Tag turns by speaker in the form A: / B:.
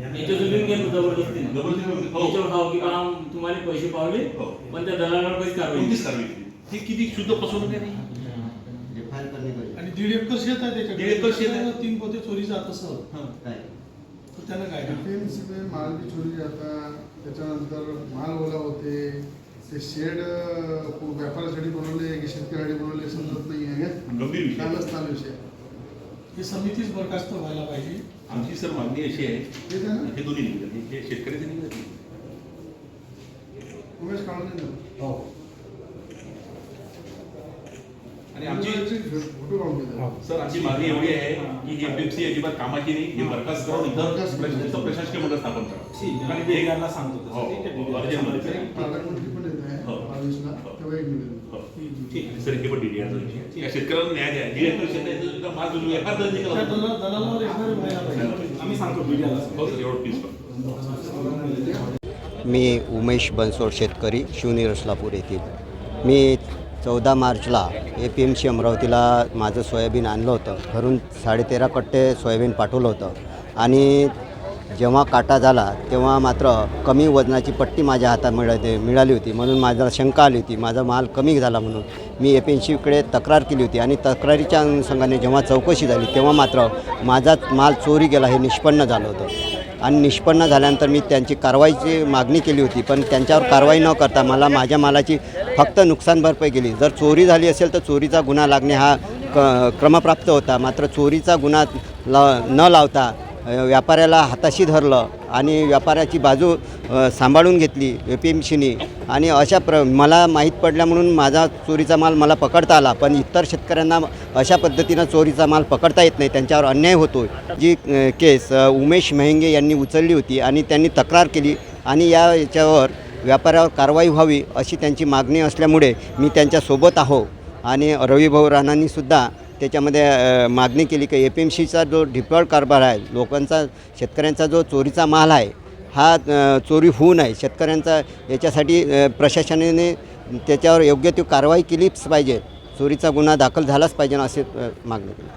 A: याच्यातून घेतो जबरदस्तीने याच्यावर हाव की बा तुम्हाला पैसे पावले
B: हो.
A: पण त्या दलालावर पैसे कारवाई
B: कोणतीच कारवाई केली. ही किती शुद्ध फसवणूक आहे? नाही
C: करणे
D: आणि दीड एकर शेत आहे त्याच्याकडे.
B: दीड एकर शेत आहे.
D: तीन पोते चोरी जात असं.
B: हं.
C: काय?
D: तर त्यानं काय
E: में माल भी चोरी जाता त्याच्यानंतर माल ओला होते. ते शेड अं, व्यापारासाठी बनवले की शेतकऱ्यासाठी बनवले समजत नाही आहे.
B: गंभीर विषय.
E: कालच विषय
D: ही समितीच बरखास्त व्हायला पाहिजे.
B: आमची सर मागणी अशी आहे
E: ठीक आहे
B: हे दोन्ही निघाले हे शेतकऱ्याचे निघाले
E: उमेश काढून
D: हो.
B: आणि आमची
E: फ़ोटो काढून देतो.
B: सर आमची मागणी एवढी आहे की ही एपीएमसी अजिबात कामाची नाही हे बरखास्त करून इथं प्रशासकीय प्रशासकीय मंडळ स्थापन करा. आणि ते
F: सांगतो
B: हो, हो, अर्जंटमध्ये.
E: पालकमंत्री पण येत आहे
B: हो.
E: बावीसला.
B: हो.
E: तेव्हा एक मिळेल
B: हो. आणि सर हे या न्याय द्या.
D: त्या दलालावर
F: आम्ही सांगतो मीडियाला
B: सर एवढं प्लीज पण.
C: मी उमेश बनसोड शेतकरी शिवनी रसलापूर येथील. मी चौदा मार्चला ए पी एम सी अमरावतीला माझं सोयाबीन आणलं होतं. घरून साडेतेरा कट्टे सोयाबीन पाठवलं होतं. आणि जेव्हा काटा झाला तेव्हा मात्र कमी वजनाची पट्टी माझ्या हातात मिळते मिळाली होती. म्हणून माझा शंका आली होती. माझा माल कमी झाला म्हणून मी ए तक्रार केली होती आणि तक्रारीच्या अनुषंगाने जेव्हा चौकशी झाली तेव्हा मात्र माझा माल चोरी गेला हे निष्पन्न झालं होतं. आणि निष्पन्न झाल्यानंतर मी त्यांची कारवाईची मागणी केली होती पण त्यांच्यावर कारवाई न करता मला माझ्या मालाची फक्त नुकसान भरपाई केली जर चोरी झाली असेल तर चोरीचा गुन्हा लागणे हा क क्रमप्राप्त होता. मात्र चोरीचा गुन्हा ला न लावता व्यापाऱ्याला हाताशी धरलं आणि व्यापाऱ्याची बाजू सांभाळून घेतली ए पी एम सीनी आणि अशा प्र मला माहीत पडल्या म्हणून माझा चोरीचा माल मला पकडता आला. पण इतर शेतकऱ्यांना अशा पद्धतीनं चोरीचा माल पकडता येत नाही. त्यांच्यावर अन्याय होतो जी केस उमेश मेहंगे यांनी उचलली होती आणि त्यांनी तक्रार केली आणि या याच्यावर व्यापाऱ्यावर कारवाई व्हावी अशी त्यांची मागणी असल्यामुळे मी त्यांच्यासोबत आहो. आणि रविभाऊ राणांनीसुद्धा त्याच्यामध्ये मागणी केली की ए पी एम सीचा जो ढिपळ कारभार आहे लोकांचा शेतकऱ्यांचा जो चोरीचा माल आहे हा चोरी होऊ नये. शेतकऱ्यांचा याच्यासाठी प्रशासनाने त्याच्यावर योग्य ती कारवाई केलीच पाहिजे. चोरीचा गुन्हा दाखल झालाच पाहिजे असे मागणी केली.